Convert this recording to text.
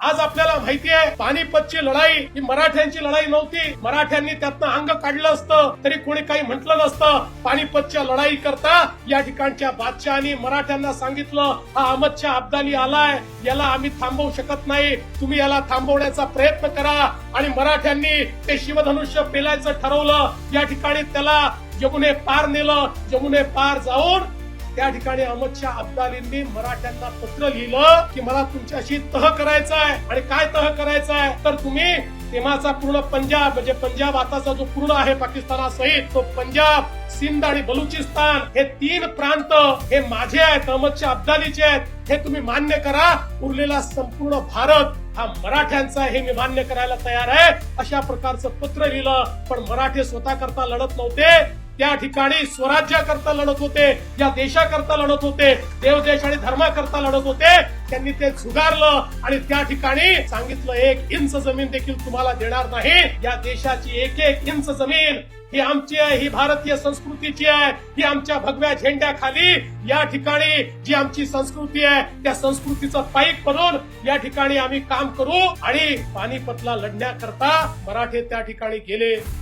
आज आपल्याला माहिती आहे पानिपतची लढाई ही मराठ्यांची लढाई नव्हती. मराठ्यांनी त्यातनं अंग काढलं असतं तरी कोणी काही म्हटलं नसतं. पानिपतच्या लढाई करता या ठिकाणच्या बादशहानी मराठ्यांना सांगितलं हा अहमदच्या अब्दाली आलाय याला आम्ही थांबवू शकत नाही. तुम्ही याला थांबवण्याचा प्रयत्न करा. आणि मराठ्यांनी ते शिवधनुष्य पेलायचं ठरवलं. या ठिकाणी त्याला यमुने पार नेलं. यमुने पार जाऊन त्या ठिकाणी अहमदशाह अब्दालींनी मराठ्यांना पत्र लिहिलं की मला तुमच्याशी तह करायचा आहे. आणि काय तह करायचा आहे? तर तुम्ही तेव्हाचा पूर्ण पंजाब म्हणजे पंजाब आताचा जो पूर्ण आहे पाकिस्तानासहित तो पंजाब सिंध आणि बलुचिस्तान हे तीन प्रांत हे माझे आहेत अहमदशाह अब्दालीचे आहेत. हे तुम्ही मान्य करा. उरलेला संपूर्ण भारत हा मराठ्यांचा आहे हे मी मान्य करायला तयार आहे. अशा प्रकारचं पत्र लिहिलं. पण मराठे स्वतः करता लढत नव्हते. त्या ठिकाणी स्वराज्याकरता लढत होते या देशाकरता लढत होते देवदेश आणि धर्माकरता लढत होते. त्यांनी ते झुगारलं आणि त्या ठिकाणी सांगितलं एक इंच जमीन देखील तुम्हाला देणार नाही. या देशाची एक एक इंच जमीन ही आमची आहे ही भारतीय संस्कृतीची आहे ही आमच्या भगव्या झेंड्याखाली. या ठिकाणी जी आमची संस्कृती आहे त्या संस्कृतीचं पाईक बनून या ठिकाणी आम्ही काम करू आणि पानिपतला लढण्याकरता मराठे त्या ठिकाणी गेले.